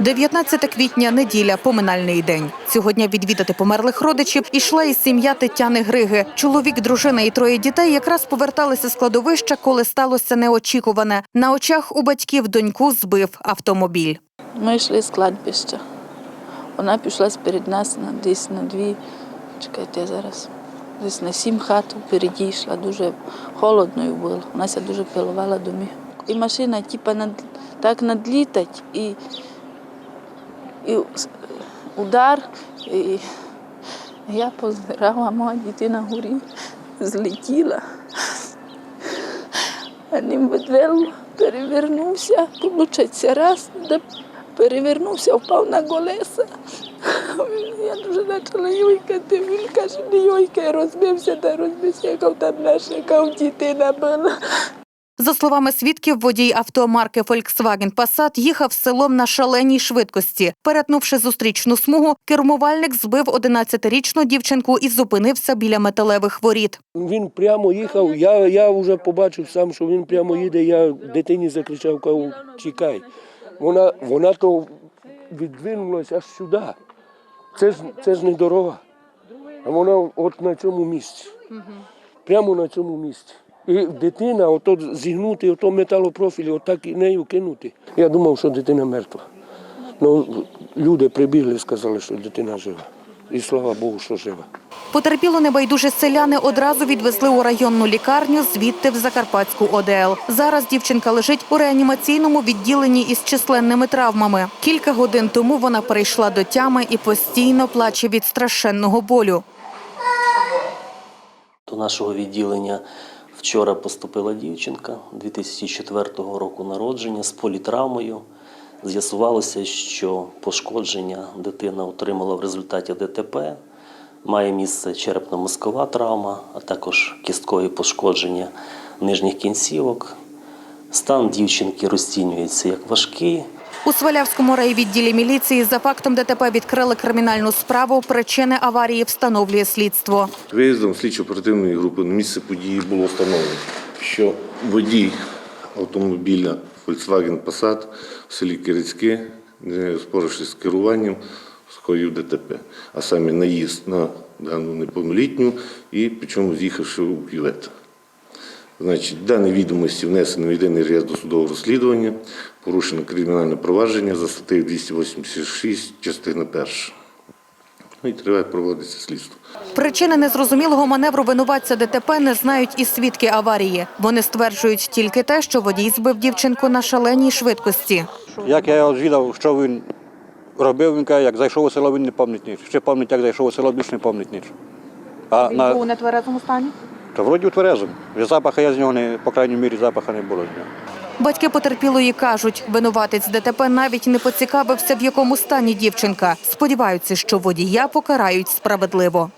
19 квітня, неділя, поминальний день. Цього дня відвідати померлих родичів ішла і сім'я Тетяни Григи. Чоловік, дружина і троє дітей якраз поверталися з кладовища, коли сталося неочікуване. На очах у батьків доньку збив автомобіль. Ми йшли з кладбища. Вона пішла перед нас на десь на дві, чекайте зараз, десь на сім хат впереді йшла, дуже холодною було. Вона дуже пилувала до міг. І машина типа над, так надлітать, і, і удар. І я позирала, моя дитина горі злетіла. А ним відвело, перевернувся, получиться раз, де перевернувся, впав на колеса. Я дуже почала йойкати, він каже, не йойкай, розбився та розбився, яка там наша, яка дитина була. За словами свідків, водій автомарки Volkswagen Passat їхав селом на шаленій швидкості. Перетнувши зустрічну смугу, кермувальник збив 11-річну дівчинку і зупинився біля металевих воріт. Він прямо їхав, я, я вже побачив сам, що він прямо їде, я дитині закричав, кажу, чекай. Вона, вона то відвинулася аж сюди. Це ж, це ж не дорога. А вона от на цьому місці. Прямо на цьому місці. І дитина, ото зігнути, ото металопрофіль, отак і нею кинути. Я думав, що дитина мертва. Ну, люди прибігли сказали, що дитина жива. І слава Богу, що жива. Потерпіло небайдужі селяни одразу відвезли у районну лікарню, звідти в Закарпатську ОДЛ. Зараз дівчинка лежить у реанімаційному відділенні із численними травмами. Кілька годин тому вона перейшла до тями і постійно плаче від страшенного болю. До нашого відділення вчора поступила дівчинка 2004 року народження з політравмою. З'ясувалося, що пошкодження дитина отримала в результаті ДТП. Має місце черепно-мозкова травма, а також кісткові пошкодження нижніх кінцівок. Стан дівчинки розцінюється як важкий. У Свалявському райвідділі міліції за фактом ДТП відкрили кримінальну справу. Причини аварії встановлює слідство. Виїздом слідчо-оперативної групи на місце події було встановлено, що водій автомобіля Volkswagen Passat в селі Кирицьке, спорившись з керуванням, скоїв ДТП, а саме наїзд на дану неповнолітню і причому з'їхавши у кювет. Значить, дані відомості внесено в єдиний реєстр досудового розслідування, порушено кримінальне провадження за статтею 286, частина 1. Ну і триває проводиться слідство. Причини незрозумілого маневру винуватця ДТП не знають і свідки аварії. Вони стверджують тільки те, що водій збив дівчинку на шаленій швидкості. Як я його звідав, що він робив, він каже, як зайшов у село, він не пам'ятає нічого. Ще пам'ятає, як зайшов у село, більше не пам'ятає нічого. А на... у нетверезому стані? Та вроді у тверезому. Запаха я з нього не, по крайній мірі, запаха не було з нього. Батьки потерпілої кажуть, винуватець ДТП навіть не поцікавився, в якому стані дівчинка. Сподіваються, що водія покарають справедливо.